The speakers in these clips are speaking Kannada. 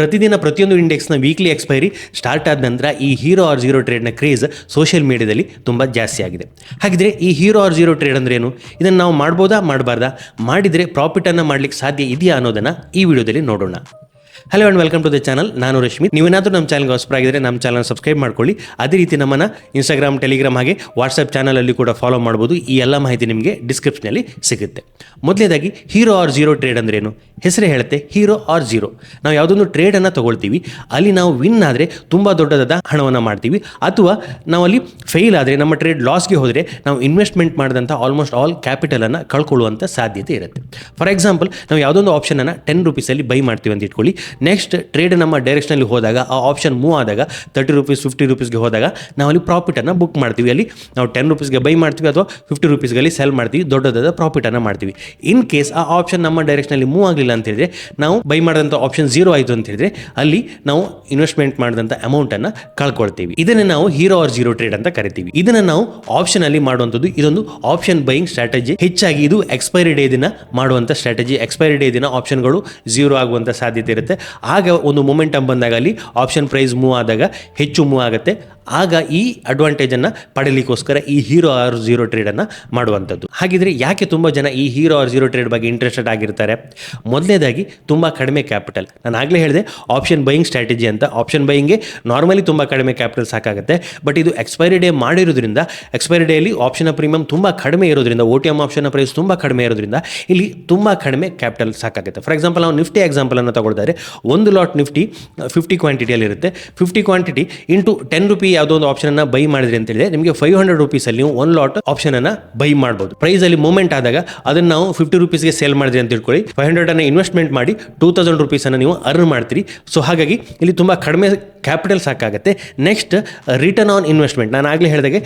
ಪ್ರತಿದಿನ ಪ್ರತಿಯೊಂದು ಇಂಡೆಕ್ಸ್ನ ವೀಕ್ಲಿ ಎಕ್ಸ್ಪೈರಿ ಸ್ಟಾರ್ಟ್ ಆದ ನಂತರ ಈ ಹೀರೋ ಆರ್ ಜೀರೋ ಟ್ರೇಡ್ನ ಕ್ರೇಜ್ ಸೋಷಿಯಲ್ ಮೀಡಿಯಾದಲ್ಲಿ ತುಂಬ ಜಾಸ್ತಿ ಆಗಿದೆ. ಹಾಗಿದ್ರೆ ಈ ಹೀರೋ ಆರ್ ಜೀರೋ ಟ್ರೇಡ್ ಅಂದ್ರೆ ಏನು? ಇದನ್ನು ನಾವು ಮಾಡ್ಬೋದಾ? ಮಾಡಬಾರ್ದಾ? ಮಾಡಿದರೆ ಪ್ರಾಫಿಟನ್ನು ಮಾಡ್ಲಿಕ್ಕೆ ಸಾಧ್ಯ ಇದೆಯಾ ಅನ್ನೋದನ್ನು ಈ ವಿಡಿಯೋದಲ್ಲಿ ನೋಡೋಣ. Hello and welcome to the channel ನಾನು ರಶ್ಮಿ. ನೀವೇನಾದರೂ ನಮ್ಮ ಚಾನಲ್ಗೆ ಹೊಸಬರಾಗಿದ್ದರೆ ನಮ್ಮ ಚಾನಲ್ ಸಬ್ಸ್ಕ್ರೈಬ್ ಮಾಡ್ಕೊಳ್ಳಿ. ಅದೇ ರೀತಿ ನಮ್ಮನ್ನು ಇನ್ಸ್ಟಾಗ್ರಾಮ್ ಟೆಲಿಗ್ರಾಮ್ ಹಾಗೆ ವಾಟ್ಸಪ್ ಚಾನಲಲ್ಲಿ ಕೂಡ ಫಾಲೋ ಮಾಡ್ಬೋದು. ಈ ಎಲ್ಲ ಮಾಹಿತಿ ನಿಮಗೆ ಡಿಸ್ಕ್ರಿಪ್ಷನಲ್ಲಿ ಸಿಗುತ್ತೆ. ಮೊದಲನೇದಾಗಿ ಹೀರೋ ಆರ್ ಜೀರೋ ಟ್ರೇಡ್ ಅಂದ್ರೇನು ಹೆಸರೇ ಹೇಳುತ್ತೆ ಹೀರೋ ಆರ್ ಜೀರೋ ನಾವು ಯಾವುದೊಂದು ಟ್ರೇಡನ್ನು ತಗೊಳ್ತೀವಿ. ಅಲ್ಲಿ ನಾವು ವಿನ್ ಆದರೆ ತುಂಬ ದೊಡ್ಡದಾದ ಹಣವನ್ನು ಮಾಡ್ತೀವಿ. ಅಥವಾ ನಾವು ಅಲ್ಲಿ ಫೇಲ್ ಆದರೆ, ನಮ್ಮ ಟ್ರೇಡ್ ಲಾಸ್ಗೆ ಹೋದರೆ ನಾವು ಇನ್ವೆಸ್ಟ್ಮೆಂಟ್ ಮಾಡಿದಂಥ ಆಲ್ಮೋಸ್ಟ್ ಆಲ್ ಕ್ಯಾಪಿಟಲನ್ನು ಕಳ್ಕೊಳ್ಳುವಂಥ ಸಾಧ್ಯತೆ ಇರುತ್ತೆ. ಫಾರ್ ಎಕ್ಸಾಂಪಲ್ ನಾವು ಯಾವುದೊಂದು ಆಪ್ಷನನ್ನು ಟೆನ್ ರುಪೀಸಲ್ಲಿ ಬೈ ಮಾಡ್ತೀವಿ ಅಂತ ಇಟ್ಕೊಳ್ಳಿ. ನೆಕ್ಸ್ಟ್ ಟ್ರೇಡ್ ನಮ್ಮ ಡೈರೆಕ್ಷನಲ್ಲಿ ಹೋದಾಗ, ಆ ಆಪ್ಷನ್ ಮೂವ್ ಆದಾಗ ತರ್ಟಿ ರುಪೀಸ್ ಫಿಫ್ಟಿ ರುಪೀಸ್ಗೆ ಹೋದಾಗ ನಾವು ಅಲ್ಲಿ ಪ್ರಾಫಿಟನ್ನು ಬುಕ್ ಮಾಡ್ತೀವಿ. ಅಲ್ಲಿ ನಾವು ಟೆನ್ ರುಪೀಸ್ಗೆ ಬೈ ಮಾಡ್ತೀವಿ ಅಥವಾ ಫಿಫ್ಟಿ ರುಪೀಸ್ಗಲ್ಲಿ ಸೆಲ್ ಮಾಡ್ತೀವಿ. ದೊಡ್ಡದಾದ ಪ್ರಾಫಿಟನ್ನು ಮಾಡ್ತೀವಿ. ಇನ್ ಕೇಸ್ ಆ ಆಪ್ಷನ್ ನಮ್ಮ ಡೈರೆಕ್ಷನಲ್ಲಿ ಮೂವ್ ಆಗಲಿಲ್ಲ ಅಂತ ಹೇಳಿದ್ರೆ, ನಾವು ಬೈ ಮಾಡಿದಂಥ ಆಪ್ಷನ್ ಝೀರೋ ಆಯಿತು ಅಂತ ಹೇಳಿದ್ರೆ, ಅಲ್ಲಿ ನಾವು ಇನ್ವೆಸ್ಟ್ಮೆಂಟ್ ಮಾಡಿದಂಥ ಅಮೌಂಟನ್ನು ಕಳ್ಕೊಳ್ತೀವಿ. ಇದನ್ನು ನಾವು ಹೀರೋ ಆರ್ ಜೀರೋ ಟ್ರೇಡ್ ಅಂತ ಕರಿತೀವಿ. ಇದನ್ನು ನಾವು ಆಪ್ಷನ್ ಅಲ್ಲಿ ಮಾಡುವಂಥದ್ದು, ಇದೊಂದು ಆಪ್ಷನ್ ಬೈಯಿಂಗ್ ಸ್ಟ್ರಾಟಜಿ ಹೆಚ್ಚಾಗಿ ಇದು ಎಕ್ಸ್ಪೈರಿ ಡೇ ದಿನ ಮಾಡುವಂಥ ಸ್ಟ್ರಾಟಜಿ ಎಕ್ಸ್ಪೈರಿ ಡೇ ದಿನ ಆಪ್ಷನ್ಗಳು ಝೀರೋ ಆಗುವಂಥ ಸಾಧ್ಯತೆ ಇರುತ್ತೆ. ಆಗ ಒಂದು ಮೊಮೆಂಟಮ್ ಬಂದಾಗ ಅಲ್ಲಿ ಆಪ್ಷನ್ ಪ್ರೈಸ್ ಮೂವ್ ಆದಾಗ ಹೆಚ್ಚು ಮೂವ್ ಆಗುತ್ತೆ. ಆಗ ಈ ಅಡ್ವಾಂಟೇಜನ್ನು ಪಡೀಲಿಕ್ಕೋಸ್ಕರ ಈ ಹೀರೋ ಆರ್ ಝೀರೋ ಟ್ರೇಡನ್ನು ಮಾಡುವಂಥದ್ದು. ಹಾಗಿದ್ರೆ ಯಾಕೆ ತುಂಬ ಜನ ಈ ಹೀರೋ ಆರ್ ಝೀರೋ ಟ್ರೇಡ್ ಬಗ್ಗೆ ಇಂಟ್ರೆಸ್ಟೆಡ್ ಆಗಿರ್ತಾರೆ? ಮೊದಲನೇದಾಗಿ ತುಂಬ ಕಡಿಮೆ ಕ್ಯಾಪಿಟಲ್ ನಾನು ಆಗಲೇ ಹೇಳಿದೆ ಆಪ್ಷನ್ ಬೈಯಿಂಗ್ ಸ್ಟ್ರಾಟಜಿ ಅಂತ. ಆಪ್ಷನ್ ಬೈಯಿಂಗ್ಗೆ ನಾರ್ಮಲಿ ತುಂಬ ಕಡಿಮೆ ಕ್ಯಾಪಿಟಲ್ ಸಾಕಾಗುತ್ತೆ. ಬಟ್ ಇದು ಎಕ್ಸ್ಪೈರಿ ಡೇ ಮಾಡಿರೋದ್ರಿಂದ ಎಕ್ಸ್ಪೈರಿ ಡೇಲಿ ಆಪ್ಷನ್ ಪ್ರೀಮಿಯಂ ತುಂಬ ಕಡಿಮೆ ಇರೋದ್ರಿಂದ O T M option price ತುಂಬ ಕಡಿಮೆ ಇರೋದ್ರಿಂದ, ಇಲ್ಲಿ ತುಂಬ ಕಡಿಮೆ ಕ್ಯಾಪಿಟಲ್ ಸಾಕಾಗುತ್ತೆ. ಫಾರ್ ಎಕ್ಸಾಂಪಲ್ ನಾವು ನಿಫ್ಟಿ ಎಕ್ಸಾಂಪಲನ್ನು ತಗೊಳ್ತಾರೆ ಒಂದು lot Nifty fifty ಕ್ವಾಂಟಿಟಿಯಲ್ಲಿರುತ್ತೆ fifty quantity into ten rupee ಯಾವುದೋ ಒಂದು ಆಪ್ಷನನ್ನು ಬೈ ಮಾಡಿದ್ರಿ ಅಂತ ಹೇಳಿದ್ರೆ, ನಿಮಗೆ ಫೈವ್ ಹಂಡ್ರೆಡ್ ರುಪೀಸಲ್ಲಿ ನೀವು ಒಂದು ಲಾಟ್ ಆಪ್ಷನನ್ನು ಬೈ ಮಾಡ್ಬೋದು. ಪ್ರೈಸಲ್ಲಿ ಮೂಮೆಂಟ್ ಆದಾಗ ಅದನ್ನು ನಾವು ಫಿಫ್ಟಿ ರುಪೀಸ್ಗೆ ಸೇಲ್ ಮಾಡಿದ್ರಿ ಅಂತ ತಿಳ್ಕೊಳ್ಳಿ. ಫೈವ್ ಹಂಡ್ರೆಡನ್ನು ಇನ್ವೆಸ್ಟ್ಮೆಂಟ್ ಮಾಡಿ ಟೂ ತೌಸಂಡ್ ರುಪೀಸನ್ನು ನೀವು ಅರ್ನ್ ಮಾಡ್ತೀರಿ. ಸೊ ಹಾಗಾಗಿ ಇಲ್ಲಿ ತುಂಬ ಕಡಿಮೆ ಕ್ಯಾಪಿಟಲ್ ಸಾಕಾಗುತ್ತೆ. ನೆಕ್ಸ್ಟ್ ರಿಟರ್ನ್ ಆನ್ ಇನ್ವೆಸ್ಟ್ಮೆಂಟ್ ನಾನು ಆಗಲೇ ಹೇಳಿದಾಗೆ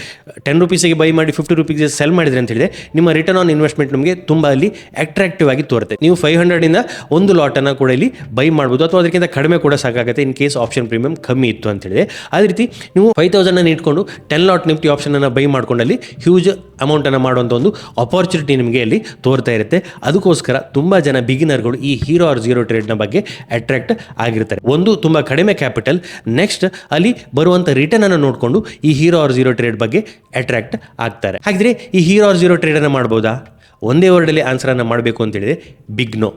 ಟೆನ್ ರುಪೀಸಿಗೆ ಬೈ ಮಾಡಿ ಫಿಫ್ಟಿ ರುಪೀಸ್ಗೆ ಸೆಲ್ ಮಾಡಿದ್ರೆ ಅಂತ ಹೇಳಿದೆ. ನಿಮ್ಮ ರಿಟರ್ನ್ ಆನ್ ಇನ್ವೆಸ್ಟ್ಮೆಂಟ್ ನಿಮಗೆ ತುಂಬ ಅಲ್ಲಿ ಅಟ್ರಾಕ್ಟಿವ್ ಆಗಿ ತೋರುತ್ತೆ. ನೀವು ಫೈವ್ ಹಂಡ್ರೆಡಿಂದ ಒಂದು ಲಾಟನ್ನು ಕೂಡ ಇಲ್ಲಿ ಬೈ ಮಾಡ್ಬೋದು. ಅಥವಾ ಅದಕ್ಕಿಂತ ಕಡಿಮೆ ಕೂಡ ಸಾಕಾಗುತ್ತೆ ಇನ್ ಕೇಸ್ ಆಪ್ಷನ್ ಪ್ರೀಮಿಯಂ ಕಮ್ಮಿ ಇತ್ತು ಅಂತ ಹೇಳಿದೆ. ಅದೇ ರೀತಿ ನೀವು ಫೈವ್ ತೌಸಂಡನ್ನು ಇಟ್ಕೊಂಡು ಟೆನ್ ಲಾಟ್ ನಿಫ್ಟಿ ಆಪ್ಷನನ್ನು ಬೈ ಮಾಡ್ಕೊಂಡಲ್ಲಿ ಹ್ಯೂಜ್ ಅಮೌಂಟನ್ನು ಮಾಡುವಂಥ ಒಂದು ಅಪರ್ಚುನಿಟಿ ನಿಮಗೆ ಅಲ್ಲಿ ತೋರ್ತಾ ಇರುತ್ತೆ. ಅದಕ್ಕೋಸ್ಕರ ತುಂಬ ಜನ ಬಿಗಿನರ್ಗಳು ಈ ಹೀರೋ ಆರ್ ಜೀರೋ ಟ್ರೇಡ್ನ ಬಗ್ಗೆ ಅಟ್ರಾಕ್ಟ್ ಆಗಿರ್ತಾರೆ. ಒಂದು, ತುಂಬ ಕಡಿಮೆ ಕ್ಯಾಪಿಟಲ್ ನೆಕ್ಸ್ಟ್ ಅಲ್ಲಿ ಬರುವಂಥ ರಿಟರ್ನ್ ಅನ್ನು ನೋಡಿಕೊಂಡು ಈ ಹೀರೋ ಆರ್ ಜೀರೋ ಟ್ರೇಡ್ ಬಗ್ಗೆ ಅಟ್ರಾಕ್ಟ್ ಆಗ್ತಾರೆ. ಹಾಗಿದ್ರೆ ಈ ಹೀರೋ ಆರ್ ಜೀರೋ ಟ್ರೇಡನ್ನು ಮಾಡ್ಬೋದಾ? ಒಂದೇ ವರ್ಡಲ್ಲಿ ಆನ್ಸರನ್ನು ಮಾಡಬೇಕು ಅಂತ ಹೇಳಿದ್ರೆ ಬಿಗ್ ನೋ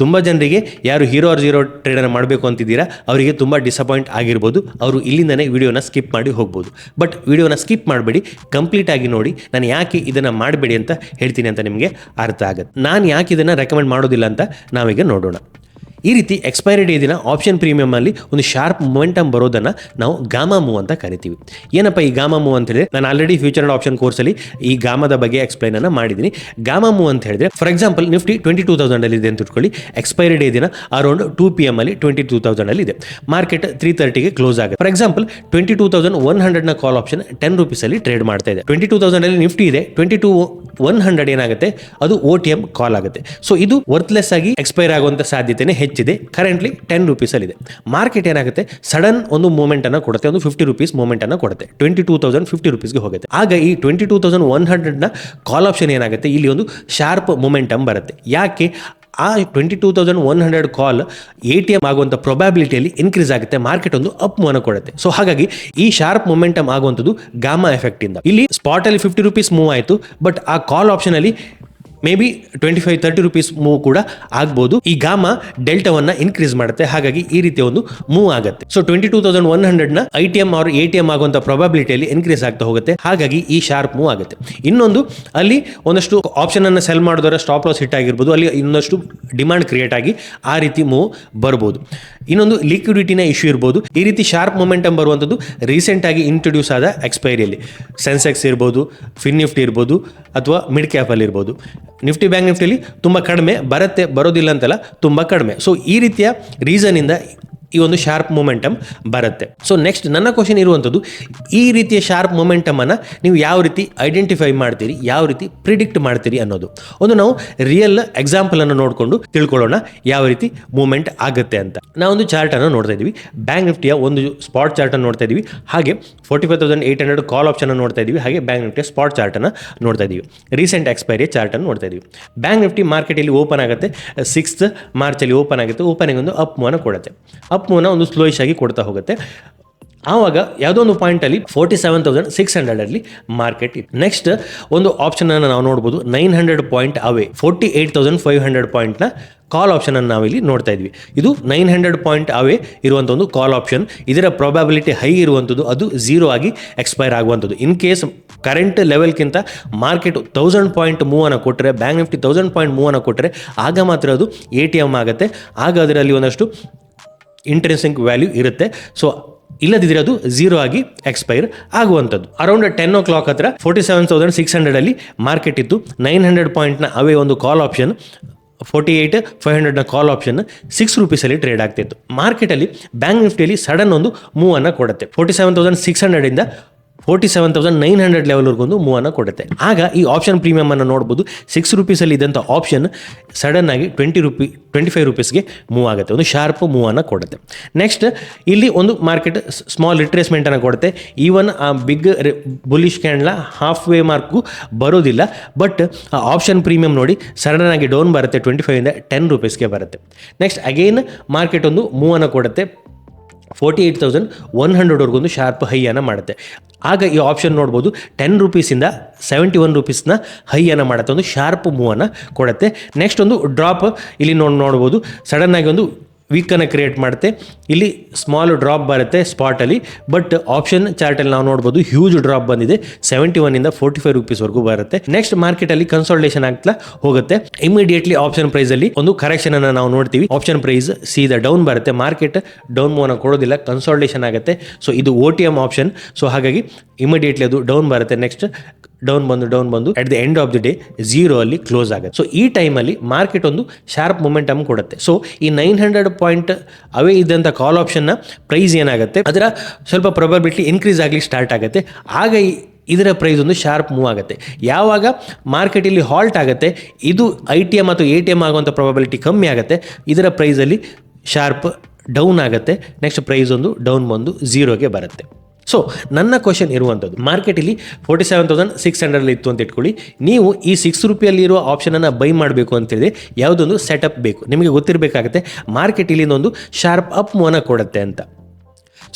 ತುಂಬ ಜನರಿಗೆ ಯಾರು ಹೀರೋ ಆರ್ ಜೀರೋ ಟ್ರೇಡನ್ನು ಮಾಡಬೇಕು ಅಂತಿದ್ದೀರಾ, ಅವರಿಗೆ ತುಂಬ ಡಿಸಪಾಯಿಂಟ್ ಆಗಿರ್ಬೋದು. ಅವರು ಇಲ್ಲಿಂದನೇ ವಿಡಿಯೋನ ಸ್ಕಿಪ್ ಮಾಡಿ ಹೋಗ್ಬೋದು. ಬಟ್ ವಿಡಿಯೋನ ಸ್ಕಿಪ್ ಮಾಡಬೇಡಿ ಕಂಪ್ಲೀಟ್ ಆಗಿ ನೋಡಿ, ನಾನು ಯಾಕೆ ಇದನ್ನು ಮಾಡಬೇಡಿ ಅಂತ ಹೇಳ್ತೀನಿ ಅಂತ ನಿಮಗೆ ಅರ್ಥ ಆಗುತ್ತೆ. ನಾನು ಯಾಕೆ ಇದನ್ನು ರೆಕಮೆಂಡ್ ಮಾಡೋದಿಲ್ಲ ಅಂತ ನಾವೀಗ ನೋಡೋಣ. ಈ ರೀತಿ ಎಕ್ಸ್ಪೈರಿ ಡೇ ದಿನ ಆಪ್ಷನ್ ಪ್ರೀಮಿಯಂ ಅಲ್ಲಿ ಒಂದು ಶಾರ್ಪ್ ಮೊಮೆಂಟಮ್ ಬರೋದನ್ನ ನಾವು ಗಾಮಾ ಮೂವ್ ಅಂತ ಕರಿತೀವಿ. ಏನಪ್ಪ ಈ ಗಾಮಾ ಮೂವ್ ಅಂತ ಹೇಳಿದ್ರೆ? ನಾನು ಆಲ್ರೆಡಿ ಫ್ಯೂಚರ್ ಅಂಡ್ ಆಪ್ಷನ್ ಕೋರ್ಸಲ್ಲಿ ಈ ಗಾಮದ ಬಗ್ಗೆ ಎಕ್ಸ್ಪ್ಲೈನ್ ಅನ್ನು ಮಾಡಿದ್ದೀನಿ ಗಾಮಾ ಮೂವ್ ಅಂತ ಹೇಳಿದ್ರೆ for example Nifty twenty two ತೌಸಂಡಲ್ಲಿ ಇದೆ ಅಂತ ಇಟ್ಕೊಳ್ಳಿ. ಎಕ್ಸ್ಪೈರಿ ಡೇ ದಿನ ಅರೌಂಡ್ ಟೂ ಪಿ ಎಂ ಅಲ್ಲಿ ಟ್ವೆಂಟಿ ಟೂ ತೌಸಂಡಲ್ಲಿ ಇದೆ. ಮಾರ್ಕೆಟ್ ತ್ರೀ ತರ್ಟಿಗೆ ಕ್ಲೋಸ್ ಆಗುತ್ತೆ. For example twenty two thousand one ಹಂಡ್ರೆಡ್ನ call option ten ರುಪೀಸಲ್ಲಿ ಟ್ರೇಡ್ ಮಾಡ್ತಾ ಇದೆ. ಟ್ವೆಂಟಿ ಟೂ ತೌಸಂಡಲ್ಲಿ ನಿಫ್ಟಿ ಇದೆ. ಟ್ವೆಂಟಿ ಟೂ ಒನ್ ಹಂಡ್ರೆಡ್ ಏನಾಗುತ್ತೆ? ಅದು ಓ ಟಿ ಎಂ ಕಾಲ್ ಆಗುತ್ತೆ. ಸೊ ಇದು ವರ್ತ್ಲೆಸ್ ಆಗಿ ಎಕ್ಸ್ಪೈರ್ ಆಗುವಂಥ ಸಾಧ್ಯತೆನೇ ಹೆಚ್ಚಿದೆ. ಕರೆಂಟ್ಲಿ ಟೆನ್ ರುಪೀಸಲ್ಲಿ ಇದೆ ಮಾರ್ಕೆಟ್ ಏನಾಗುತ್ತೆ? ಸಡನ್ ಒಂದು ಮೂಮೆಂಟನ್ನು ಕೊಡುತ್ತೆ. ಒಂದು ಫಿಫ್ಟಿ ರುಪೀಸ್ ಮೂಮೆಂಟನ್ನು ಕೊಡುತ್ತೆ. ಟ್ವೆಂಟಿ ಟೂ ತೌಸಂಡ್ ಫಿಫ್ಟಿ ರುಪೀಸ್ಗೆ ಹೋಗುತ್ತೆ. ಆಗ ಈ ಟ್ವೆಂಟಿ ಟೂ ತೌಸಂಡ್ ಒನ್ ಹಂಡ್ರೆಡ್ನ ಕಾಲ್ ಆಪ್ಷನ್ ಏನಾಗುತ್ತೆ? ಇಲ್ಲಿ ಒಂದು ಶಾರ್ಪ್ ಮೊಮೆಂಟಮ್ ಬರುತ್ತೆ. ಯಾಕೆ? ಆ twenty two thousand one hundred call A T M ಆಗುವಂಥ ಪ್ರೊಬ್ಯಾಬಿಲಿಟಿಯಲ್ಲಿ ಇನ್ಕ್ರೀಸ್ ಆಗುತ್ತೆ. ಮಾರ್ಕೆಟ್ ಒಂದು ಅಪ್ ಮೂವನ್ನು ಕೊಡುತ್ತೆ. ಸೊ ಹಾಗಾಗಿ ಈ ಶಾರ್ಪ್ ಮೊಮೆಂಟಮ್ ಆಗುವಂಥದ್ದು ಗಾಮಾ ಎಫೆಕ್ಟ್ ಇಂದ. ಇಲ್ಲಿ ಸ್ಪಾಟ್ ಅಲ್ಲಿ ಫಿಫ್ಟಿ ರುಪೀಸ್ ಮೂವ್ ಆಯಿತು. ಬಟ್ ಆ ಕಾಲ್ ಆಪ್ಷನ್ ಅಲ್ಲಿ maybe twenty five thirty rupees move ಕೂಡ ಆಗ್ಬೋದು. ಈ ಗಾಮ ಡೆಲ್ಟಾವನ್ನ ಇನ್ಕ್ರೀಸ್ ಮಾಡುತ್ತೆ. ಹಾಗಾಗಿ ಈ ರೀತಿಯ ಒಂದು ಮೂವ್ ಆಗುತ್ತೆ. So twenty two thousand one ಹಂಡ್ರೆಡ್ನ I T M or A T M ಆಗುವಂಥ ಪ್ರಾಬಿಲಿಟಿಯಲ್ಲಿ ಇನ್ಕ್ರೀಸ್ ಆಗ್ತಾ ಹೋಗುತ್ತೆ. ಹಾಗಾಗಿ ಈ ಶಾರ್ಪ್ ಮೂವ್ ಆಗುತ್ತೆ. ಇನ್ನೊಂದು, ಅಲ್ಲಿ ಒಂದಷ್ಟು ಆಪ್ಷನ್ ಅನ್ನು ಸೆಲ್ ಮಾಡಿದ್ರೆ ಸ್ಟಾಪ್ ಲಾಸ್ ಹಿಟ್ ಆಗಿರ್ಬೋದು. ಅಲ್ಲಿ ಇನ್ನೊಂದಷ್ಟು ಡಿಮಾಂಡ್ ಕ್ರಿಯೇಟ್ ಆಗಿ ಆ ರೀತಿ ಮೂವ್ ಬರ್ಬೋದು. ಇನ್ನೊಂದು ಲಿಕ್ವಿಡಿಟಿನ ಇಶ್ಯೂ ಇರ್ಬೋದು. ಈ ರೀತಿ ಶಾರ್ಪ್ ಮೊಮೆಂಟಮ್ ಬರುವಂಥದ್ದು ರೀಸೆಂಟ್ ಆಗಿ ಇಂಟ್ರೊಡ್ಯೂಸ್ ಆದ ಎಕ್ಸ್ಪೈರಿಯಲ್ಲಿ ಸೆನ್ಸೆಕ್ಸ್ ಇರ್ಬೋದು ಫಿನ್ ನಿಫ್ಟಿ ಇರ್ಬೋದು, ಅಥವಾ ಮಿಡ್ ಕ್ಯಾಪಲ್ಲಿ ಇರ್ಬೋದು. ನಿಫ್ಟಿ ಬ್ಯಾಂಕ್ ನಿಫ್ಟಿಲಿ ತುಂಬ ಕಡಿಮೆ ಬರುತ್ತೆ ಬರೋದಿಲ್ಲ ಅಂತಲ್ಲ ತುಂಬ ಕಡಿಮೆ. ಸೊ ಈ ರೀತಿಯ ರೀಸನಿಂದ ಈ ಒಂದು ಶಾರ್ಪ್ ಮೊಮೆಂಟಮ್ ಬರುತ್ತೆ. ಸೊ ನೆಕ್ಸ್ಟ್ ನನ್ನ ಕ್ವಶನ್ ಇರುವಂಥದ್ದು ಈ ರೀತಿಯ ಶಾರ್ಪ್ ಮೊಮೆಂಟಮನ್ನು ನೀವು ಯಾವ ರೀತಿ ಐಡೆಂಟಿಫೈ ಮಾಡ್ತೀರಿ, ಯಾವ ರೀತಿ ಪ್ರಿಡಿಕ್ಟ್ ಮಾಡ್ತೀರಿ ಅನ್ನೋದು. ಒಂದು ನಾವು ರಿಯಲ್ ಎಕ್ಸಾಂಪಲನ್ನು ನೋಡಿಕೊಂಡು ತಿಳ್ಕೊಳ್ಳೋಣ ಯಾವ ರೀತಿ ಮೂಮೆಂಟ್ ಆಗುತ್ತೆ ಅಂತ. ನಾವೊಂದು ಚಾರ್ಟನ್ನು ನೋಡ್ತಾ ಇದ್ದೀವಿ. ಬ್ಯಾಂಕ್ ನಿಫ್ಟಿಯ ಒಂದು ಸ್ಪಾಟ್ ಚಾರ್ಟನ್ನು ನೋಡ್ತಾ ಇದ್ದೀವಿ. ಹಾಗೆ forty five thousand eight hundred call option ನೋಡ್ತಾ ಇದ್ದೀವಿ. ಹಾಗೆ ಬ್ಯಾಂಕ್ ನಿಫ್ಟಿಯ ಸ್ಪಾಟ್ ಚಾರ್ಟನ್ನು ನೋಡ್ತಾ ಇದ್ದೀವಿ. ರೀಸೆಂಟ್ ಎಕ್ಸ್ಪೈರಿ ಚಾರ್ಟನ್ನು ನೋಡ್ತಾ ಇದ್ದೀವಿ. ಬ್ಯಾಂಕ್ ನಿಫ್ಟಿ ಮಾರ್ಕೆಟಲ್ಲಿ ಓಪನ್ ಆಗುತ್ತೆ. ಸಿಕ್ಸ್ತ್ ಮಾರ್ಚಲ್ಲಿ ಓಪನ್ ಆಗುತ್ತೆ. ಓಪನಿಂಗ್ ಒಂದು ಅಪ್ ಮೂವನ್ನ ಕೊಡುತ್ತೆ. ಅಪ್ ಮೂವ್ನ ಒಂದು ಸ್ಲೋಯಿಶ್ ಆಗಿ ಕೊಡ್ತಾ ಹೋಗುತ್ತೆ. ಆವಾಗ ಯಾವುದೋ ಒಂದು ಪಾಯಿಂಟಲ್ಲಿ ಫೋರ್ಟಿ ಸೆವೆನ್ ತೌಸಂಡ್ ಸಿಕ್ಸ್ ಹಂಡ್ರೆಡಲ್ಲಿ ಮಾರ್ಕೆಟ್ ಇತ್ತು. ನೆಕ್ಸ್ಟ್ ಒಂದು ಆಪ್ಷನನ್ನು ನಾವು ನೋಡ್ಬೋದು. Nine hundred point away forty eight thousand five hundred ಪಾಯಿಂಟ್ನ ಕಾಲ್ ಆಪ್ಷನನ್ನು ನಾವಿಲ್ಲಿ ನೋಡ್ತಾ ಇದ್ವಿ. ಇದು ನೈನ್ ಹಂಡ್ರೆಡ್ ಪಾಯಿಂಟ್ ಅವೇ ಇರುವಂಥ ಒಂದು ಕಾಲ್ ಆಪ್ಷನ್ ಇದರ ಪ್ರಾಬಿಲಿಟಿ ಹೈ ಇರುವಂಥದ್ದು ಅದು ಝೀರೋ ಆಗಿ ಎಕ್ಸ್ಪೈರ್ ಆಗುವಂಥದ್ದು ಇನ್ ಕೇಸ್ ಕರೆಂಟ್ ಲೆವೆಲ್ಗಿಂತ ಮಾರ್ಕೆಟ್ ತೌಸಂಡ್ ಪಾಯಿಂಟ್ ಮೂವನ್ನು ಕೊಟ್ಟರೆ ಬ್ಯಾಂಕ್ ನಿಫ್ಟಿ ತೌಸಂಡ್ ಪಾಯಿಂಟ್ ಮೂವನ್ನು ಕೊಟ್ಟರೆ ಆಗ ಮಾತ್ರ ಅದು ಎ ಟಿ ಎಂ ಆಗುತ್ತೆ. ಆಗ ಅದರಲ್ಲಿ ಒಂದಷ್ಟು ಇಂಟ್ರೆನ್ಸಿಂಗ್ ವ್ಯಾಲ್ಯೂ ಇರುತ್ತೆ. ಸೊ ಇಲ್ಲದಿದ್ರೆ ಅದು ಝೀರೋ ಆಗಿ ಎಕ್ಸ್ಪೈರ್ ಆಗುವಂಥದ್ದು. ಅರೌಂಡ್ ಟೆನ್ ಓ ಕ್ಲಾಕ್ ಹತ್ರ ಫೋರ್ಟಿ ಸೆವೆನ್ ತೌಸಂಡ್ ಸಿಕ್ಸ್ ಹಂಡ್ರೆಡಲ್ಲಿ ಮಾರ್ಕೆಟ್ ಇತ್ತು. ನೈನ್ ಹಂಡ್ರೆಡ್ ಪಾಯಿಂಟ್ನ ಅವೇ ಒಂದು call option forty eight five ಹಂಡ್ರೆಡ್ನ call option six ರುಪೀಸಲ್ಲಿ ಟ್ರೇಡ್ ಆಗ್ತಿತ್ತು. ಮಾರ್ಕೆಟಲ್ಲಿ ಬ್ಯಾಂಕ್ ನಿಫ್ಟಿಯಲ್ಲಿ ಸಡನ್ ಒಂದು ಮೂವನ್ನು ಕೊಡುತ್ತೆ. Forty seven thousand six ಹಂಡ್ರೆಡಿಂದ forty seven thousand nine hundred ಲೆವೆಲ್ವರೆಗೂ ಒಂದು ಮೂವನ್ನು ಕೊಡುತ್ತೆ. ಆಗ ಈ ಆಪ್ಷನ್ ಪ್ರೀಮಿಯಮನ್ನು ನೋಡ್ಬೋದು ಸಿಕ್ಸ್ ರುಪೀಸಲ್ಲಿ ಇದ್ದಂಥ ಆಪ್ಷನ್ ಸಡನ್ ಆಗಿ ಟ್ವೆಂಟಿ ರುಪಿ ಟ್ವೆಂಟಿ ಫೈವ್ ರುಪೀಸ್ಗೆ ಮೂವ್ ಆಗುತ್ತೆ, ಒಂದು ಶಾರ್ಪ್ ಮೂವನ್ನು ಕೊಡುತ್ತೆ. ನೆಕ್ಸ್ಟ್ ಇಲ್ಲಿ ಒಂದು ಮಾರ್ಕೆಟ್ ಸ್ಮಾಲ್ ರಿಟ್ರೇಸ್ಮೆಂಟನ್ನು ಕೊಡುತ್ತೆ. ಈವನ್ ಆ big bullish ಕ್ಯಾಂಡ್ಲ half way mark ಬರೋದಿಲ್ಲ ಬಟ್ ಆ ಆಪ್ಷನ್ ಪ್ರೀಮಿಯಂ ನೋಡಿ ಸಡನ್ ಆಗಿ ಡೌನ್ ಬರುತ್ತೆ ಟ್ವೆಂಟಿ ಫೈವಿಂದ ಟೆನ್ ರುಪೀಸ್ಗೆ ಬರುತ್ತೆ. ನೆಕ್ಸ್ಟ್ ಅಗೇನ್ ಮಾರ್ಕೆಟ್ ಒಂದು ಮೂವನ್ನು ಕೊಡುತ್ತೆ. ಫೋರ್ಟಿ ಏಯ್ಟ್ ತೌಸಂಡ್ ಒನ್ ಹಂಡ್ರೆಡ್ವರೆಗೊಂದು ಶಾರ್ಪ್ ಹೈಯನ್ನು ಮಾಡುತ್ತೆ. ಆಗ ಈ ಆಪ್ಷನ್ ನೋಡ್ಬೋದು ಟೆನ್ ರುಪೀಸಿಂದ ಸೆವೆಂಟಿ ಒನ್ ರುಪೀಸ್ನ ಹೈಯನ್ನು ಮಾಡುತ್ತೆ, ಒಂದು ಶಾರ್ಪ್ ಮೂವನ್ನು ಕೊಡುತ್ತೆ. ನೆಕ್ಸ್ಟ್ ಒಂದು ಡ್ರಾಪ್ ಇಲ್ಲಿ ನೋಡಿ ನೋಡ್ಬೋದು ಸಡನ್ನಾಗಿ ಒಂದು ವೀಕನ್ನು ಕ್ರಿಯೇಟ್ ಮಾಡುತ್ತೆ. ಇಲ್ಲಿ ಸ್ಮಾಲ್ ಡ್ರಾಪ್ ಬರುತ್ತೆ ಸ್ಪಾಟಲ್ಲಿ ಬಟ್ ಆಪ್ಷನ್ ಚಾರ್ಟಲ್ಲಿ ನಾವು ನೋಡ್ಬೋದು ಹ್ಯೂಜ್ ಡ್ರಾಪ್ ಬಂದಿದೆ. ಸೆವೆಂಟಿ ಒನ್ನಿಂದ ಫೋರ್ಟಿ ಫೈವ್ ರುಪೀಸ್ವರೆಗೂ ಬರುತ್ತೆ. ನೆಕ್ಸ್ಟ್ ಮಾರ್ಕೆಟಲ್ಲಿ ಕನ್ಸಲ್ಟೇಷನ್ ಆಗ್ತಾ ಹೋಗುತ್ತೆ. ಇಮಿಡಿಯೇಟ್ಲಿ ಆಪ್ಷನ್ ಪ್ರೈಸಲ್ಲಿ ಒಂದು ಕರೆಕ್ಷನ್ ಅನ್ನು ನಾವು ನೋಡ್ತೀವಿ. ಆಪ್ಷನ್ ಪ್ರೈಸ್ ಸೀದಾ ಡೌನ್ ಬರುತ್ತೆ. ಮಾರ್ಕೆಟ್ ಡೌನ್ ಮೂವನ್ನ ಕೊಡೋದಿಲ್ಲ ಕನ್ಸಲ್ಟೇಷನ್ ಆಗುತ್ತೆ. ಸೊ ಇದು O T M option so ಹಾಗಾಗಿ ಇಮಿಡಿಯೇಟ್ಲಿ ಅದು ಡೌನ್ ಬರುತ್ತೆ. ನೆಕ್ಸ್ಟ್ ಡೌನ್ ಬಂದು ಡೌನ್ ಬಂದು at the end of the day zero ಅಲ್ಲಿ ಕ್ಲೋಸ್ ಆಗುತ್ತೆ. ಸೊ ಈ ಟೈಮಲ್ಲಿ ಮಾರ್ಕೆಟ್ ಒಂದು ಶಾರ್ಪ್ ಮೊಮೆಂಟಮ್ ಕೊಡುತ್ತೆ. ಸೊ ಈ ನೈನ್ ಹಂಡ್ರೆಡ್ ಪಾಯಿಂಟ್ ಅವೇ ಇದ್ದಂಥ ಕಾಲ್ ಆಪ್ಷನ್ನ ಪ್ರೈಸ್ ಏನಾಗುತ್ತೆ? ಅದರ ಸ್ವಲ್ಪ ಪ್ರೊಬಬಿಲಿಟಿ ಇನ್ಕ್ರೀಸ್ ಆಗಲಿ ಸ್ಟಾರ್ಟ್ ಆಗುತ್ತೆ. ಆಗ ಇದರ ಪ್ರೈಸ್ ಒಂದು ಶಾರ್ಪ್ ಮೂವ್ ಆಗುತ್ತೆ. ಯಾವಾಗ ಮಾರ್ಕೆಟ್ ಇಲ್ಲಿ ಹಾಲ್ಟ್ ಆಗುತ್ತೆ, ಇದು ಐ ಟಿ ಎಂ ಅಥವಾ ಎ ಟಿ ಎಂ ಆಗುವಂಥ ಪ್ರೊಬಬಿಲಿಟಿ ಕಮ್ಮಿ ಆಗುತ್ತೆ, ಇದರ ಪ್ರೈಸಲ್ಲಿ ಶಾರ್ಪ್ ಡೌನ್ ಆಗುತ್ತೆ. ನೆಕ್ಸ್ಟ್ ಪ್ರೈಸ್ ಒಂದು ಡೌನ್ ಬಂದು ಝೀರೋಗೆ ಬರುತ್ತೆ. ಸೊ ನನ್ನ ಕ್ವಶನ್ ಇರುವಂಥದ್ದು ಮಾರ್ಕೆಟಲ್ಲಿ forty seven thousand six hundred ಇತ್ತು ಅಂತ ಇಟ್ಕೊಳ್ಳಿ. ನೀವು ಈ ಸಿಕ್ಸ್ ರುಪಿಯಲ್ಲಿರುವ ಆಪ್ಷನನ್ನು ಬೈ ಮಾಡಬೇಕು ಅಂತೇಳಿದ್ರೆ ಯಾವುದೊಂದು ಸೆಟಪ್ ಬೇಕು? ನಿಮಗೆ ಗೊತ್ತಿರಬೇಕಾಗುತ್ತೆ ಮಾರ್ಕೆಟ್ ಇಲ್ಲಿಂದ ಒಂದು ಶಾರ್ಪ್ ಅಪ್ ಮೋನ ಕೊಡುತ್ತೆ ಅಂತ.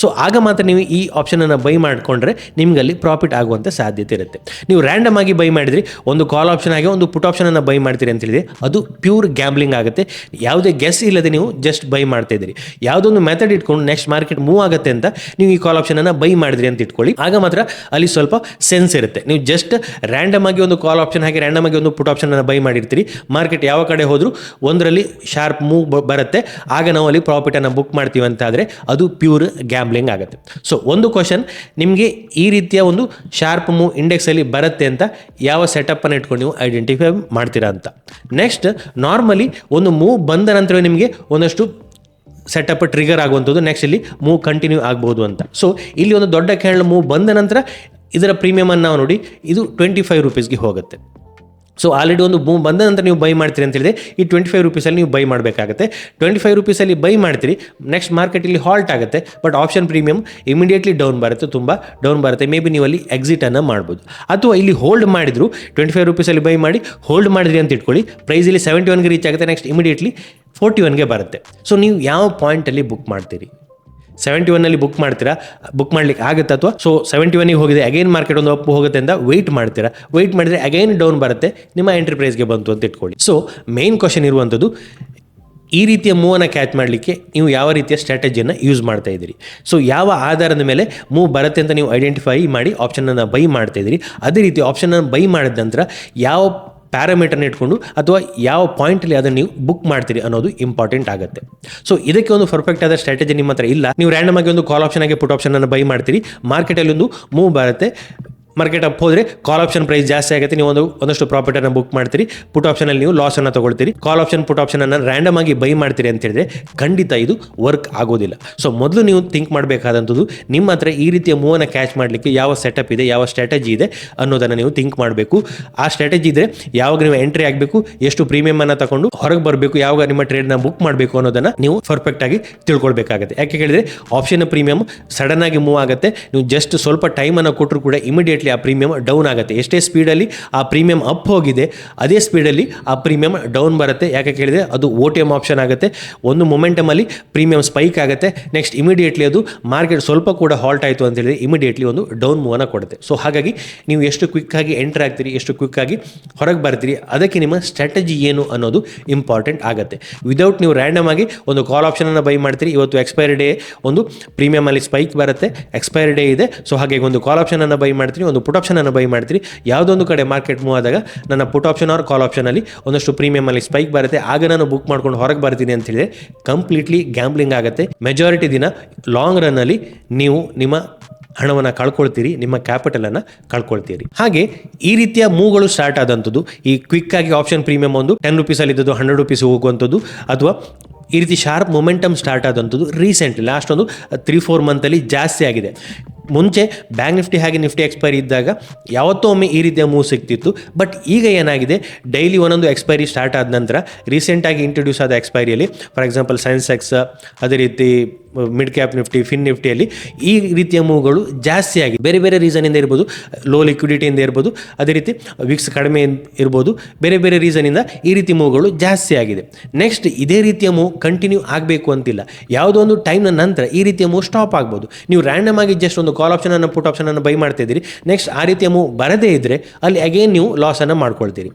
ಸೊ ಆಗ ಮಾತ್ರ ನೀವು ಈ ಆಪ್ಷನನ್ನು ಬೈ ಮಾಡಿಕೊಂಡ್ರೆ ನಿಮ್ಗೆ ಅಲ್ಲಿ ಪ್ರಾಫಿಟ್ ಆಗುವಂಥ ಸಾಧ್ಯತೆ ಇರುತ್ತೆ. ನೀವು ರ್ಯಾಂಡಮ್ ಆಗಿ ಬೈ ಮಾಡಿದ್ರಿ, ಒಂದು ಕಾಲ್ ಆಪ್ಷನ್ ಆಗಿ ಒಂದು ಪುಟ್ ಆಪ್ಷನನ್ನು ಬೈ ಮಾಡ್ತೀರಿ ಅಂತ ಅದು ಪ್ಯೂರ್ ಗ್ಯಾಂಬ್ಲಿಂಗ್ ಆಗುತ್ತೆ. ಯಾವುದೇ ಗೆಸ್ ಇಲ್ಲದೆ ನೀವು ಜಸ್ಟ್ ಬೈ ಮಾಡ್ತಾ ಇದ್ದೀರಿ. ಯಾವುದೊಂದು ಮೆಥಡ್ ಇಟ್ಕೊಂಡು ನೆಕ್ಸ್ಟ್ ಮಾರ್ಕೆಟ್ ಮೂವ್ ಆಗುತ್ತೆ ಅಂತ ನೀವು ಈ ಕಾಲ್ ಆಪ್ಷನನ್ನು ಬೈ ಮಾಡಿದ್ರಿ ಅಂತ ಇಟ್ಕೊಳ್ಳಿ. ಆಗ ಮಾತ್ರ ಅಲ್ಲಿ ಸ್ವಲ್ಪ ಸೆನ್ಸ್ ಇರುತ್ತೆ. ನೀವು ಜಸ್ಟ್ ರ್ಯಾಂಡಮ್ ಆಗಿ ಒಂದು ಕಾಲ್ ಆಪ್ಷನ್ ಹಾಗೆ ರ್ಯಾಂಡಮ್ ಆಗಿ ಒಂದು ಪುಟ್ ಆಪ್ಷನನ್ನು ಬೈ ಮಾಡಿರ್ತೀರಿ. ಮಾರ್ಕೆಟ್ ಯಾವ ಕಡೆ ಹೋದರೂ ಒಂದರಲ್ಲಿ ಶಾರ್ಪ್ ಮೂವ್ ಬರುತ್ತೆ. ಆಗ ನಾವು ಅಲ್ಲಿ ಪ್ರಾಫಿಟನ್ನು ಬುಕ್ ಮಾಡ್ತೀವಿ ಅಂತ ಆದರೆ ಅದು ಪ್ಯೂರ್ ಗ್ಯಾಮ್ಲಿಂಗ್ ಆಗುತ್ತೆ. ಸೊ ಒಂದು ಕ್ವಶನ್ ನಿಮಗೆ ಈ ರೀತಿಯ ಒಂದು ಶಾರ್ಪ್ ಮೂವ್ ಇಂಡೆಕ್ಸಲ್ಲಿ ಬರುತ್ತೆ ಅಂತ ಯಾವ ಸೆಟಪ್ಪನ್ನು ಇಟ್ಕೊಂಡು ನೀವು ಐಡೆಂಟಿಫೈ ಮಾಡ್ತೀರಾ ಅಂತ. ನೆಕ್ಸ್ಟ್ ನಾರ್ಮಲಿ ಒಂದು ಮೂವ್ ಬಂದ ನಂತರ ನಿಮಗೆ ಒಂದಷ್ಟು ಸೆಟಪ್ ಟ್ರಿಗರ್ ಆಗುವಂಥದ್ದು ನೆಕ್ಸ್ಟ್ ಇಲ್ಲಿ ಮೂವ್ ಕಂಟಿನ್ಯೂ ಆಗ್ಬೋದು ಅಂತ. ಸೊ ಇಲ್ಲಿ ಒಂದು ದೊಡ್ಡ ಕ್ಯಾಂಡಲ್ ಮೂವ್ ಬಂದ ನಂತರ ಇದರ ಪ್ರೀಮಿಯಮನ್ನು ನಾವು ನೋಡಿ, ಇದು ಟ್ವೆಂಟಿ ಫೈವ್ ರುಪೀಸ್ಗೆ ಹೋಗುತ್ತೆ. ಸೊ ಆಲ್ರೆಡಿ ಒಂದು ಬೂಮ್ ಬಂದ ನಂತರ ನೀವು ಬೈ ಮಾಡ್ತೀರಿ ಅಂತ ಹೇಳಿದೆ. ಈ ಟ್ವೆಂಟಿ ಫೈವ್ ರುಪೀಸಲ್ಲಿ ನೀವು ಬೈ ಮಾಡಬೇಕಾಗುತ್ತೆ. ಟ್ವೆಂಟಿ ಫೈವ್ ರುಪೀಸಲ್ಲಿ ಬೈ ಮಾಡ್ತೀರಿ ನೆಕ್ಸ್ಟ್ ಮಾರ್ಕೆಟ್ ಇಲ್ಲಿ ಹಾಲ್ಟ್ ಆಗುತ್ತೆ. But option premium immediately down ಬರುತ್ತೆ, ತುಂಬ ಡೌನ್ ಬರುತ್ತೆ. ಮೇ ಬಿ ನೀವು ಅಲ್ಲಿ ಎಕ್ಸಿಟನ್ನು ಮಾಡ್ಬೋದು. ಅಥವಾ ಇಲ್ಲಿ ಹೋಲ್ಡ್ ಮಾಡಿದ್ರು ಟ್ವೆಂಟಿ ಫೈವ್ ರುಪೀಸಲ್ಲಿ ಬೈ ಮಾಡಿ ಹೋಲ್ಡ್ ಮಾಡಿದ್ರಿ ಅಂತ ಇಟ್ಕೊಳ್ಳಿ. ಪ್ರೈಸ್ ಇಲ್ಲಿ ಸೆವೆಂಟಿ ಒನ್ಗೆ ರೀಚ್ ಆಗುತ್ತೆ ನೆಕ್ಸ್ಟ್ ಇಮಿಡಿಯೇಟ್ಲಿ ಫೋರ್ಟಿ ಒನ್ಗೆ ಬರುತ್ತೆ. ಸೊ ನೀವು ಯಾವ ಪಾಯಿಂಟಲ್ಲಿ ಬುಕ್ ಮಾಡ್ತೀರಿ? ಸೆವೆಂಟಿ ಒನ್ನಲ್ಲಿ ಬುಕ್ ಮಾಡ್ತೀರಾ? ಬುಕ್ ಮಾಡ್ಲಿಕ್ಕೆ ಆಗುತ್ತೆ ಅಥವಾ? ಸೊ ಸೆವೆಂಟಿ ಒನ್ಗೆ ಹೋಗಿದೆ ಅಗೈನ್ ಮಾರ್ಕೆಟ್ ಒಂದು ಅಪ್ ಹೋಗುತ್ತೆ ಅಂತ ವೆಯ್ಟ್ ಮಾಡ್ತೀರಾ? ವೆಯ್ಟ್ ಮಾಡಿದ್ರೆ ಅಗೈನ್ ಡೌನ್ ಬರುತ್ತೆ, ನಿಮ್ಮ ಎಂಟರ್ಪ್ರೈಸ್ ಪ್ರೈಸ್ಗೆ ಬಂತು ಅಂತ ಇಟ್ಕೊಳ್ಳಿ. ಸೊ ಮೇನ್ ಕ್ವಶನ್ ಇರುವಂಥದ್ದು ಈ ರೀತಿಯ ಮೂವನ್ನು ಕ್ಯಾಚ್ ಮಾಡಲಿಕ್ಕೆ ನೀವು ಯಾವ ರೀತಿಯ ಸ್ಟ್ರಾಟಜಿಯನ್ನು ಯೂಸ್ ಮಾಡ್ತಾ ಇದ್ದೀರಿ? ಸೊ ಯಾವ ಆಧಾರದ ಮೇಲೆ ಮೂವ್ ಬರುತ್ತೆ ಅಂತ ನೀವು ಐಡೆಂಟಿಫೈ ಮಾಡಿ ಆಪ್ಷನನ್ನು ಬೈ ಮಾಡ್ತಾ ಇದ್ದೀರಿ. ಅದೇ ರೀತಿ ಆಪ್ಷನನ್ನು ಬೈ ಮಾಡಿದ ನಂತರ ಯಾವ ಪ್ಯಾರಾಮೀಟರ್ನ ಇಟ್ಕೊಂಡು ಅಥವಾ ಯಾವ ಪಾಯಿಂಟಲ್ಲಿ ಅದನ್ನು ನೀವು ಬುಕ್ ಮಾಡ್ತೀರಿ ಅನ್ನೋದು ಇಂಪಾರ್ಟೆಂಟ್ ಆಗುತ್ತೆ. ಸೊ ಇದಕ್ಕೆ ಒಂದು ಪರ್ಫೆಕ್ಟ್ ಆದ ಸ್ಟ್ರಾಟಜಿ ನಿಮ್ಮ ಹತ್ರ ಇಲ್ಲ. ನೀವು ರ್ಯಾಂಡಮ್ ಆಗಿ ಒಂದು ಕಾಲ್ ಆಪ್ಷನ್ ಆಗಿ ಪುಟ್ ಆಪ್ಷನ್ ಅನ್ನು ಬೈ ಮಾಡ್ತೀರಿ. ಮಾರ್ಕೆಟಲ್ಲಿ ಒಂದು ಮೂವ್ ಬರುತ್ತೆ. ಮಾರ್ಕೆಟ್ ಅಪ್ ಹೋದ್ರೆ ಕಾಲ್ ಆಪ್ಷನ್ ಪ್ರೈಸ್ ಜಾಸ್ತಿ ಆಗುತ್ತೆ. ನೀವು ಒಂದು, ಒಂದಷ್ಟು ಪ್ರಾಫಿಟನ್ನು ಬುಕ್ ಮಾಡ್ತೀರಿ. ಪುಟ್ ಆಪ್ಷನಲ್ಲಿ ನೀವು ಲಾಸನ್ನು ತಗೊಳ್ತೀರಿ. ಕಾಲ್ ಆಪ್ಷನ್ ಪುಟ್ ಆಪ್ಷನ್ ಅನ್ನು ರ್ಯಾಂಡಮ್ ಆಗಿ ಬೈ ಮಾಡ್ತೀರಿ ಅಂತ ಹೇಳಿದ್ರೆ ಖಂಡಿತ ಇದು ವರ್ಕ್ ಆಗೋದಿಲ್ಲ. ಸೊ ಮೊದಲು ನೀವು ಥಿಂಕ್ ಮಾಡಬೇಕಾದಂಥದ್ದು ನಿಮ್ಮ ಹತ್ರ ಈ ರೀತಿಯ ಮೂವನ್ನ ಕ್ಯಾಚ್ ಮಾಡಲಿಕ್ಕೆ ಯಾವ ಸೆಟಪ್ ಇದೆ, ಯಾವ ಸ್ಟ್ರಾಟಜಿ ಇದೆ ಅನ್ನೋದನ್ನು ನೀವು ಥಿಂಕ್ ಮಾಡಬೇಕು. ಆ ಸ್ಟ್ರಾಟಜಿ ಇದ್ರೆ ಯಾವಾಗ ನೀವು ಎಂಟ್ರಿ ಆಗಬೇಕು, ಎಷ್ಟು ಪ್ರೀಮಿಯಂ ಅನ್ನು ತಗೊಂಡು ಹೊರಗೆ ಬರಬೇಕು, ಯಾವಾಗ ನಿಮ್ಮ ಟ್ರೇಡ್ನ ಬುಕ್ ಮಾಡಬೇಕು ಅನ್ನೋದನ್ನು ನೀವು ಪರ್ಫೆಕ್ಟ್ ಆಗಿ ತಿಳ್ಕೊಳ್ಬೇಕಾಗುತ್ತೆ. ಯಾಕೆ ಹೇಳಿದ್ರೆ ಆಪ್ಷನ್ ಪ್ರೀಮಿಯಂ ಸಡನ್ ಆಗಿ ಮೂವ್ ಆಗುತ್ತೆ. ನೀವು ಜಸ್ಟ್ ಸ್ವಲ್ಪ ಟೈಮನ್ನು ಕೊಟ್ಟರು ಕೂಡ ಇಮಿಡಿಯೇಟ್ಲಿ ಇಮಿಡಿಯೇಟ್ಲಿ ಆ ಪ್ರೀಮಿಯಮ್ ಡೌನ್ ಆಗುತ್ತೆ. ಎಷ್ಟೇ ಸ್ಪೀಡಲ್ಲಿ ಆ ಪ್ರೀಮಿಯಂ ಅಪ್ ಹೋಗಿದೆ, ಅದೇ ಸ್ಪೀಡಲ್ಲಿ ಆ ಪ್ರೀಮಿಯಂ ಡೌನ್ ಬರುತ್ತೆ. ಯಾಕೆ ಕೇಳಿದರೆ ಅದು ಓ ಟಿ ಎಂ ಆಪ್ಷನ್ ಆಗುತ್ತೆ. ಒಂದು ಮೊಮೆಂಟಮಲ್ಲಿ ಪ್ರೀಮಿಯಂ ಸ್ಪೈಕ್ ಆಗುತ್ತೆ. ನೆಕ್ಸ್ಟ್ ಇಮಿಡಿಯೇಟ್ಲಿ ಅದು ಮಾರ್ಕೆಟ್ ಸ್ವಲ್ಪ ಕೂಡ ಹಾಲ್ಟ್ ಆಯಿತು ಅಂತ ಹೇಳಿದ್ರೆ ಇಮಿಡಿಯೇಟ್ಲಿ ಒಂದು ಡೌನ್ ಮೂವನ್ನ ಕೊಡುತ್ತೆ. ಸೊ ಹಾಗಾಗಿ ನೀವು ಎಷ್ಟು ಕ್ವಿಕ್ಕಾಗಿ ಎಂಟರ್ ಆಗ್ತೀರಿ, ಎಷ್ಟು ಕ್ವಿಕ್ಕಾಗಿ ಹೊರಗೆ ಬರ್ತೀರಿ, ಅದಕ್ಕೆ ನಿಮ್ಮ ಸ್ಟ್ರಾಟಜಿ ಏನು ಅನ್ನೋದು ಇಂಪಾರ್ಟೆಂಟ್ ಆಗುತ್ತೆ. ವಿದೌಟ್ ನೀವು ರ್ಯಾಂಡಮ್ ಆಗಿ ಒಂದು ಕಾಲ್ ಆಪ್ಷನನ್ನು ಬೈ ಮಾಡ್ತೀರಿ, ಇವತ್ತು ಎಕ್ಸ್ಪೈರಿ ಡೇ ಒಂದು ಪ್ರೀಮಿಯಮಲ್ಲಿ ಸ್ಪೈಕ್ ಬರುತ್ತೆ ಎಕ್ಸ್ಪೈರಿ ಡೇ ಇದೆ. ಸೊ ಹಾಗೆ ಒಂದು ಕಾಲ್ ಆಪ್ಷನನ್ನು ಬೈ ಮಾಡ್ತೀರಿ ಒಂದು ಪುಟ್ ಆಪ್ಷನನ್ನು ಬೈ ಮಾಡ್ತೀರಿ. ಯಾವುದೊಂದು ಕಡೆ ಮಾರ್ಕೆಟ್ ಮೂವ್ ಆದಾಗ ನನ್ನ ಪುಟ್ ಆಪ್ಷನ್ ಆರ್ ಕಾಲ್ ಆಪ್ಷನಲ್ಲಿ ಒಂದಷ್ಟು ಪ್ರೀಮಿಯಂ ಅಲ್ಲಿ ಸ್ಪೈಕ್ ಬರುತ್ತೆ. ಆಗ ನಾನು ಬುಕ್ ಮಾಡ್ಕೊಂಡು ಹೊರಗೆ ಬರ್ತೀನಿ ಅಂತ ಹೇಳಿದ್ರೆ ಕಂಪ್ಲೀಟ್ಲಿ ಗ್ಯಾಂಬ್ಲಿಂಗ್ ಆಗುತ್ತೆ. ಮೆಜಾರಿಟಿ ದಿನ ಲಾಂಗ್ ರನ್ನಲ್ಲಿ ನೀವು ನಿಮ್ಮ ಹಣವನ್ನು ಕಳ್ಕೊಳ್ತೀರಿ, ನಿಮ್ಮ ಕ್ಯಾಪಿಟಲನ್ನು ಕಳ್ಕೊಳ್ತೀರಿ. ಹಾಗೆ ಈ ರೀತಿಯ ಮೂಗಳು ಸ್ಟಾರ್ಟ್ ಆದಂಥದ್ದು, ಈ ಕ್ವಿಕ್ ಆಗಿ ಆಪ್ಷನ್ ಪ್ರೀಮಿಯಂ ಒಂದು ಟೆನ್ ರುಪೀಸಲ್ಲಿ ಇದ್ದದ್ದು ಹಂಡ್ರೆಡ್ ರುಪೀಸ್ ಹೋಗುವಂಥದ್ದು, ಅಥವಾ ಈ ರೀತಿ ಶಾರ್ಪ್ ಮೊಮೆಂಟಮ್ ಸ್ಟಾರ್ಟ್ ಆದಂಥದ್ದು ರೀಸೆಂಟ್ಲಿ ಲಾಸ್ಟ್ ಒಂದು ತ್ರೀ ಫೋರ್ ಮಂತಲ್ಲಿ ಜಾಸ್ತಿ ಆಗಿದೆ. ಮುಂಚೆ ಬ್ಯಾಂಕ್ ನಿಫ್ಟಿ ಹಾಗೆ ನಿಫ್ಟಿ ಎಕ್ಸ್ಪೈರಿ ಇದ್ದಾಗ ಯಾವತ್ತೋ ಒಮ್ಮೆ ಈ ರೀತಿಯ ಮೂವ್ ಸಿಗ್ತಿತ್ತು. ಬಟ್ ಈಗ ಏನಾಗಿದೆ, ಡೈಲಿ ಒಂದೊಂದು ಎಕ್ಸ್ಪೈರಿ ಸ್ಟಾರ್ಟ್ ಆದ ನಂತರ ರೀಸೆಂಟಾಗಿ ಇಂಟ್ರೊಡ್ಯೂಸ್ ಆದ ಎಕ್ಸ್ಪೈರಿಯಲ್ಲಿ, ಫಾರ್ ಎಕ್ಸಾಂಪಲ್ ಸೆನ್ಸೆಕ್ಸ್, ಅದೇ ರೀತಿ ಮಿಡ್ ಕ್ಯಾಪ್ ನಿಫ್ಟಿ, ಫಿನ್ ನಿಫ್ಟಿಯಲ್ಲಿ ಈ ರೀತಿಯ ಮೂವ್ಗಳು ಜಾಸ್ತಿ ಆಗಿದೆ. ಬೇರೆ ಬೇರೆ ರೀಸನಿಂದ ಇರ್ಬೋದು ಲೋ ಲಿಕ್ವಿಡಿಟಿಯಿಂದ ಇರ್ಬೋದು, ಅದೇ ರೀತಿ ವಿಕ್ಸ್ ಕಡಿಮೆ ಇರ್ಬೋದು, ಬೇರೆ ಬೇರೆ ರೀಸನಿಂದ ಈ ರೀತಿ ಮೂವ್ಗಳು ಜಾಸ್ತಿ ಆಗಿದೆ. ನೆಕ್ಸ್ಟ್ ಇದೇ ರೀತಿಯ ಮೂವ್ ಕಂಟಿನ್ಯೂ ಆಗಬೇಕು ಅಂತಿಲ್ಲ. ಯಾವುದೋ ಒಂದು ಟೈಮ್ನ ನಂತರ ಈ ರೀತಿಯ ಮೂವ್ ಸ್ಟಾಪ್ ಆಗ್ಬೋದು. ನೀವು ರ್ಯಾಂಡಮ್ ಆಗಿ ಜಸ್ಟ್ ಒಂದು ಕಾಲ್ ಆಪ್ಷನನ್ನು ಪುಟ್ ಆಪ್ಷನನ್ನು ಬೈ ಮಾಡ್ತಿದ್ದೀರಿ ನೆಕ್ಸ್ಟ್ ಆ ರೀತಿ ಮೂವ್ ಬರದೇ ಇದ್ದರೆ ಅಲ್ಲಿ ಅಗೇನ್ ನೀವು ಲಾಸ್ ಅನ್ನು ಮಾಡ್ಕೊಳ್ತೀರಿ.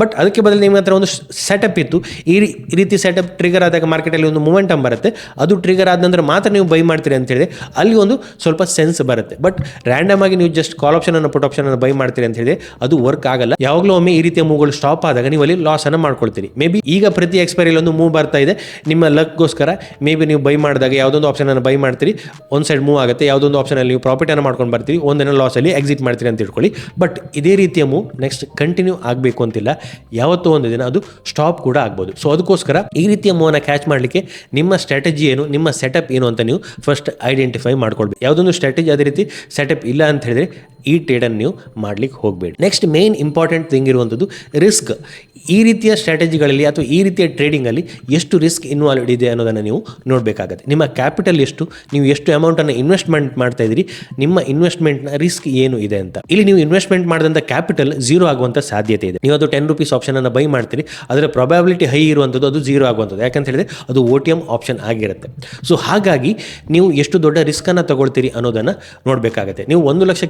ಬಟ್ ಅದಕ್ಕೆ ಬದಲು ನಿಮ್ಮ ಹತ್ರ ಒಂದು ಸೆಟಪ್ ಇತ್ತು. ಈ ರೀತಿ ಸೆಟಪ್ ಟ್ರಿಗರ್ ಆದಾಗ ಮಾರ್ಕೆಟಲ್ಲಿ ಒಂದು ಮೂಮೆಂಟಮ್ ಬರುತ್ತೆ. ಅದು ಟ್ರಿಗರ್ ಆದ ನಂತರ ಮಾತ್ರ ನೀವು ಬೈ ಮಾಡ್ತೀರಿ ಅಂತ ಹೇಳಿದ್ರೆ ಅಲ್ಲಿ ಒಂದು ಸ್ವಲ್ಪ ಸೆನ್ಸ್ ಬರುತ್ತೆ. ಬಟ್ ರ್ಯಾಂಡಮ್ ಆಗಿ ನೀವು ಜಸ್ಟ್ ಕಾಲ್ ಆಪ್ಷನನ್ನು ಪುಟ್ ಆಪ್ಷನನ್ನು ಬೈ ಮಾಡ್ತೀರಿ ಅಂತ ಹೇಳಿದ್ರೆ ಅದು ವರ್ಕ್ ಆಗಲ್ಲ. ಯಾವಾಗಲೂ ಒಮ್ಮೆ ಈ ರೀತಿಯ ಮೂವ್ಗಳು ಸ್ಟಾಪ್ ಆದಾಗ ನೀವು ಅಲ್ಲಿ ಲಾಸ್ ಅನ್ನು ಮಾಡ್ಕೊಳ್ತೀರಿ. ಮೇ ಬಿ ಈಗ ಪ್ರತಿ ಎಕ್ಸ್ಪೈರಿಯಲ್ಲಿ ಒಂದು ಮೂವ್ ಬರ್ತಾ ಇದೆ. ನಿಮ್ಮ ಲಕ್ಗೋಸ್ಕರ ಮೇ ಬಿ ನೀವು ಬೈ ಮಾಡಿದಾಗ ಯಾವುದೊಂದು ಆಪ್ಷನನ್ನು ಬೈ ಮಾಡ್ತೀರಿ. ಒಂದು ಸೈಡ್ ಮೂವ್ ಆಗುತ್ತೆ. ಯಾವುದೊಂದು ಆಪ್ಷನಲ್ಲಿ ನೀವು ಪ್ರಾಫಿಟನ್ನು ಮಾಡ್ಕೊಂಡು ಬರ್ತೀವಿ, ಒಂದಿನ ಲಾಸಲ್ಲಿ ಎಕ್ಸಿಟ್ ಮಾಡ್ತೀರಿ ಅಂತ ಇಟ್ಕೊಳ್ಳಿ. ಬಟ್ ಇದೇ ರೀತಿಯ ಮೂವ್ ನೆಕ್ಸ್ಟ್ ಕಂಟಿನ್ಯೂ ಆಗಬೇಕು ಅಂತಿಲ್ಲ. ಯಾವತ್ತೋ ಒಂದು ದಿನ ಅದು ಸ್ಟಾಪ್ ಕೂಡ ಆಗ್ಬೋದು. ಸೊ ಅದಕ್ಕೋಸ್ಕರ ಈ ರೀತಿಯ ಮೂವನ್ನ ಕ್ಯಾಚ್ ಮಾಡಲಿಕ್ಕೆ ನಿಮ್ಮ ಸ್ಟ್ರಾಟಜಿ ಏನು, ನಿಮ್ಮ ಸೆಟಪ್ ಏನು ಅಂತ ನೀವು ಫಸ್ಟ್ ಐಡೆಂಟಿಫೈ ಮಾಡ್ಕೊಳ್ಬೇಕು. ಯಾವುದೊಂದು ಸ್ಟ್ರಾಟಜಿ ಅದೇ ರೀತಿ ಸೆಟಪ್ ಇಲ್ಲ ಅಂತ ಹೇಳಿದ್ರೆ ಈ ಟ್ರೇಡನ್ನು ನೀವು ಮಾಡ್ಲಿಕ್ಕೆ ಹೋಗಬೇಡಿ. ನೆಕ್ಸ್ಟ್ ಮೇನ್ ಇಂಪಾರ್ಟೆಂಟ್ ಥಿಂಗ್ ಇರುವಂಥದ್ದು ರಿಸ್ಕ್ ಈ ರೀತಿಯ ಸ್ಟ್ರಾಟಜಿಗಳಲ್ಲಿ ಅಥವಾ ಈ ರೀತಿಯ ಟ್ರೇಡಿಂಗಲ್ಲಿ ಎಷ್ಟು ರಿಸ್ಕ್ ಇನ್ವಾಲ್ವ್ಡ್ ಇದೆ ಅನ್ನೋದನ್ನು ನೀವು ನೋಡಬೇಕಾಗತ್ತೆ. ನಿಮ್ಮ ಕ್ಯಾಪಿಟಲ್ ಎಷ್ಟು, ನೀವು ಎಷ್ಟು ಅಮೌಂಟನ್ನು ಇನ್ವೆಸ್ಟ್ಮೆಂಟ್ ಮಾಡ್ತಾ ಇದ್ದೀರಿ, ನಿಮ್ಮ ಇನ್ವೆಸ್ಟ್ಮೆಂಟ್ನ ರಿಸ್ಕ್ ಏನು ಇದೆ ಅಂತ. ಇಲ್ಲಿ ನೀವು ಇನ್ವೆಸ್ಟ್ಮೆಂಟ್ ಮಾಡಿದಂಥ ಕ್ಯಾಪಿಟಲ್ ಝೀರೋ ಆಗುವಂಥ ಸಾಧ್ಯತೆ ಇದೆ. ನೀವು ಅದು ಟೆನ್ ರುಪೀಸ್ ಆಪ್ಷನನ್ನು ಬೈ ಮಾಡ್ತೀರಿ, ಅದರ ಪ್ರಾಬಿಲಿಟಿ ಹೈ ಇರುವಂಥದ್ದು ಅದು ಝೀರೋ ಆಗುವಂಥದ್ದು ಯಾಕಂತ ಹೇಳಿದ್ರೆ ಅದು ಓ ಟಿ ಎಂ ಆಪ್ಷನ್ ಆಗಿರುತ್ತೆ. ಸೊ ಹಾಗಾಗಿ ನೀವು ಎಷ್ಟು ದೊಡ್ಡ ರಿಸ್ಕನ್ನು ತಗೊಳ್ತೀರಿ ಅನ್ನೋದನ್ನು ನೋಡಬೇಕಾಗುತ್ತೆ. ನೀವು ಒಂದು ಲಕ್ಷ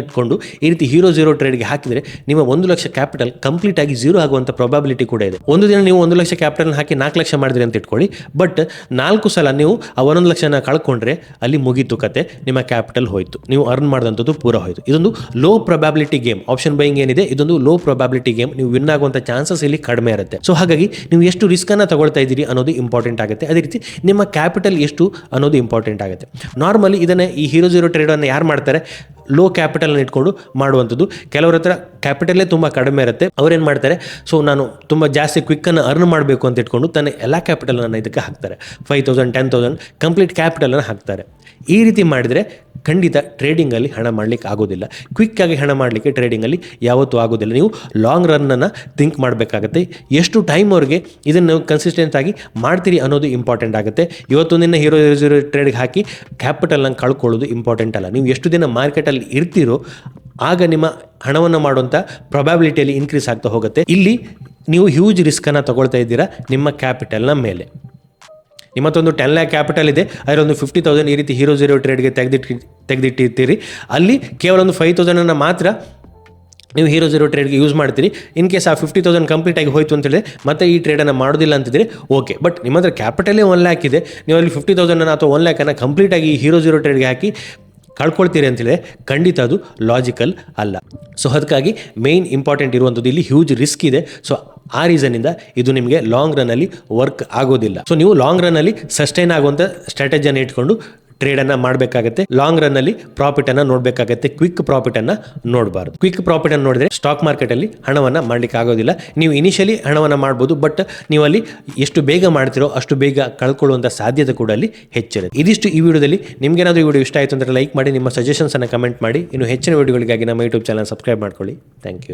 ಇಟ್ಕೊಂಡು ಈ ರೀತಿ ಹೀರೋ ಜೀರೋ ಟ್ರೇಡ್ಗೆ ಹಾಕಿದರೆ ನಿಮ್ಮ ಒಂದು ಲಕ್ಷ ಕ್ಯಾಪಿಟಲ್ ಕಂಪ್ಲೀಟ್ ಆಗಿ ಜೀರೋ ಆಗುವಂಥ ಪ್ರಾಬಿಲಿಟಿ ಕೂಡ ಇದೆ. ಒಂದು ದಿನ ನೀವು ಒಂದು ಲಕ್ಷ ಕ್ಯಾಪಿಟಲ್ ಹಾಕಿ ನಾಲ್ಕು ಲಕ್ಷ ಮಾಡಿದ್ರಿ ಅಂತ ಇಟ್ಕೊಳ್ಳಿ. ಬಟ್ ನಾಲ್ಕು ಸಲ ನೀವು ಆ ಒಂದೊಂದು ಲಕ್ಷನ ಕಳ್ಕೊಂಡ್ರೆ ಅಲ್ಲಿ ಮುಗೀತು ಕತೆ, ನಿಮ್ಮ ಕ್ಯಾಪಿಟಲ್ ಹೋಯಿತು. ನೀವು ಅರ್ನ್ ಮಾಡಿದಂಥದ್ದು ಪೂರ ಹೋಯಿತು. ಇದೊಂದು low probability game option buying ಏನಿದೆ? ಇದೊಂದು ಲೋ ಪ್ರೊಬಾಬಿಲಿಟಿ ಗೇಮ್ ನೀವು ವಿನ್ ಆಗುವಂಥ ಚಾನ್ಸಸ್ ಇಲ್ಲಿ ಕಡಿಮೆ ಇರುತ್ತೆ. ಸೊ ಹಾಗಾಗಿ ನೀವು ಎಷ್ಟು ರಿಸ್ಕನ್ನು ತಗೊಳ್ತಾ ಇದ್ದೀರಿ ಅನ್ನೋದು ಇಂಪಾರ್ಟೆಂಟ್ ಆಗುತ್ತೆ. ಅದೇ ರೀತಿ ನಿಮ್ಮ ಕ್ಯಾಪಿಟಲ್ ಎಷ್ಟು ಅನ್ನೋದು ಇಂಪಾರ್ಟೆಂಟ್ ಆಗುತ್ತೆ. ನಾರ್ಮಲಿ ಇದನ್ನು ಈ ಹೀರೋ ಜೀರೋ ಟ್ರೇಡನ್ನು ಯಾರು ಮಾಡ್ತಾರೆ? ಲೋ ಕ್ಯಾಪಿಟಲ್ ಇಟ್ಕೊಂಡು ಮಾಡುವಂಥದ್ದು. ಕೆಲವ್ರ ಹತ್ರ ಕ್ಯಾಪಿಟಲೇ ತುಂಬ ಕಡಿಮೆ ಇರುತ್ತೆ. ಅವ್ರೇನು ಮಾಡ್ತಾರೆ? ಸೊ ನಾನು ತುಂಬ ಜಾಸ್ತಿ ಕ್ವಿಕ್ಕನ್ನು ಅರ್ನ್ ಮಾಡಬೇಕು ಅಂತ ಇಟ್ಕೊಂಡು ತನ್ನ ಎಲ್ಲ ಕ್ಯಾಪಿಟಲನ್ನು ಇದಕ್ಕೆ ಹಾಕ್ತಾರೆ. Five thousand ten thousand complete ಕ್ಯಾಪಿಟಲನ್ನು ಹಾಕ್ತಾರೆ. ಈ ರೀತಿ ಮಾಡಿದರೆ ಖಂಡಿತ ಟ್ರೇಡಿಂಗಲ್ಲಿ ಹಣ ಮಾಡಲಿಕ್ಕೆ ಆಗೋದಿಲ್ಲ. ಕ್ವಿಕ್ಕಾಗಿ ಹಣ ಮಾಡಲಿಕ್ಕೆ ಟ್ರೇಡಿಂಗಲ್ಲಿ ಯಾವತ್ತೂ ಆಗೋದಿಲ್ಲ. ನೀವು ಲಾಂಗ್ ರನ್ನನ್ನು ಥಿಂಕ್ ಮಾಡಬೇಕಾಗತ್ತೆ. ಎಷ್ಟು ಟೈಮ್ ಅವ್ರಿಗೆ ಇದನ್ನು ಕನ್ಸಿಸ್ಟೆಂಟ್ ಆಗಿ ಮಾಡ್ತೀರಿ ಅನ್ನೋದು ಇಂಪಾರ್ಟೆಂಟ್ ಆಗುತ್ತೆ. ಇವತ್ತೊಂದಿನ ಹೀರೋ ಜೀರೋ ಟ್ರೇಡ್ಗೆ ಹಾಕಿ ಕ್ಯಾಪಿಟಲ್ನ ಕಳ್ಕೊಳ್ಳೋದು ಇಂಪಾರ್ಟೆಂಟ್ ಅಲ್ಲ. ನೀವು ಎಷ್ಟು ದಿನ ಮಾರ್ಕೆಟಲ್ಲಿ ಇರ್ತೀರೋ ಆಗ ನಿಮ್ಮ ಹಣವನ್ನು ಮಾಡುವಂಥ ಪ್ರೊಬ್ಯಾಬಿಲಿಟಿಯಲ್ಲಿ ಇನ್ಕ್ರೀಸ್ ಆಗ್ತಾ ಹೋಗುತ್ತೆ. ಇಲ್ಲಿ ನೀವು ಹ್ಯೂಜ್ ರಿಸ್ಕನ್ನು ತಗೊಳ್ತಾ ಇದ್ದೀರಾ ನಿಮ್ಮ ಕ್ಯಾಪಿಟಲ್ನ ಮೇಲೆ. ನಿಮ್ಮತ್ತೊಂದು ಟೆನ್ ಲ್ಯಾಕ್ ಕ್ಯಾಪಿಟಲ್ ಇದೆ. ಅದರೊಂದು ಫಿಫ್ಟಿ ತೌಸಂಡ್ ಈ ರೀತಿ ಹೀರೋ ಜೀರೋ ಟ್ರೇಡ್ಗೆ ತೆಗೆದಿಟ್ಟು ತೆಗೆದಿಟ್ಟಿರ್ತೀರಿ. ಅಲ್ಲಿ ಕೇವಲ ಒಂದು ಫೈವ್ ತೌಸಂಡನ್ನು ಮಾತ್ರ ನೀವು ಹೀರೋ ಜೀರೋ ಟ್ರೇಡ್ಗೆ ಯೂಸ್ ಮಾಡ್ತೀರಿ. ಇನ್ ಕೇಸ್ ಆ ಫಿಫ್ಟಿ ತೌಸಂಡ್ ಕಂಪ್ಲೀಟ್ ಆಗಿ ಹೋಯ್ತು ಅಂತ ಹೇಳಿದ್ರೆ ಮತ್ತೆ ಈ ಟ್ರೇಡನ್ನು ಮಾಡೋದಿಲ್ಲ ಅಂತಿದ್ರೆ ಓಕೆ ಬಟ್ ನಿಮ್ಮ ಹತ್ರ ಕ್ಯಾಪಿಟಲೇ ಒನ್ ಲ್ಯಾಕ್ ಇದೆ. ನೀವು ಅಲ್ಲಿ ಫಿಫ್ಟಿ ತೌಸಂಡನ್ನು ಅಥವಾ ಒನ್ ಲ್ಯಾಕನ್ನು ಕಂಪ್ಲೀಟಾಗಿ ಈ ಹೀರೋ ಜೀರೋ ಟ್ರೇಡ್ಗೆ ಹಾಕಿ ಕಳ್ಕೊಳ್ತೀರಿ ಅಂತೇಳಿದ್ರೆ ಖಂಡಿತ ಅದು ಲಾಜಿಕಲ್ ಅಲ್ಲ. ಸೊ ಅದಕ್ಕಾಗಿ ಮೇಯ್ನ್ ಇಂಪಾರ್ಟೆಂಟ್ ಇರುವಂಥದ್ದು ಇಲ್ಲಿ ಹ್ಯೂಜ್ ರಿಸ್ಕ್ ಇದೆ. ಸೊ ಆ ರೀಸನಿಂದ ಇದು ನಿಮಗೆ ಲಾಂಗ್ ರನ್ನಲ್ಲಿ ವರ್ಕ್ ಆಗೋದಿಲ್ಲ. ಸೊ ನೀವು ಲಾಂಗ್ ರನ್ನಲ್ಲಿ ಸಸ್ಟೈನ್ ಆಗುವಂಥ ಸ್ಟ್ರಾಟಜಿಯನ್ನು ಇಟ್ಕೊಂಡು ಟ್ರೇಡನ್ನು ಮಾಡಬೇಕಾಗುತ್ತೆ. ಲಾಂಗ್ ರನ್ ಅಲ್ಲಿ ಪ್ರಾಫಿಟ್ ಅನ್ನ ನೋಡಬೇಕಾಗುತ್ತೆ. ಕ್ವಿಕ್ ಪ್ರಾಫಿಟ್ ಅನ್ನ ನೋಡಬಾರ್ದು. ಕ್ವಿಕ್ ಪ್ರಾಫಿಟ್ ಅನ್ನು ನೋಡಿದ್ರೆ ಸ್ಟಾಕ್ ಮಾರ್ಕೆಟ್ ಅಲ್ಲಿ ಹಣವನ್ನ ಮಾಡ್ಲಿಕ್ಕೆ ಆಗೋದಿಲ್ಲ. ನೀವು ಇನಿಷಿಯಲಿ ಹಣವನ್ನ ಮಾಡಬಹುದು ಬಟ್ ನೀವು ಅಲ್ಲಿ ಎಷ್ಟು ಬೇಗ ಮಾಡ್ತಿರೋ ಅಷ್ಟು ಬೇಗ ಕಳ್ಕೊಳ್ಳುವಂತ ಸಾಧ್ಯತೆ ಕೂಡ ಅಲ್ಲಿ ಹೆಚ್ಚಿರುತ್ತೆ. ಇದಿಷ್ಟು ಈ ವಿಡಿಯೋದಲ್ಲಿ. ನಿಮ್ಗೇನಾದ್ರೂ ಈ ವಿಡಿಯೋ ಇಷ್ಟ ಆಯಿತು ಅಂದರೆ ಲೈಕ್ ಮಾಡಿ, ನಿಮ್ಮ ಸಜೆಷನ್ಸ್ ಅನ್ನು ಕಮೆಂಟ್ ಮಾಡಿ. ಇನ್ನು ಹೆಚ್ಚಿನ ವಿಡಿಯೋಗಳಿಗಾಗಿ ನಮ್ಮ ಯೂಟ್ಯೂಬ್ ಚಾನಲ್ ಸಬ್ಸ್ಕ್ರೈಬ್ ಮಾಡ್ಕೊಳ್ಳಿ. Thank you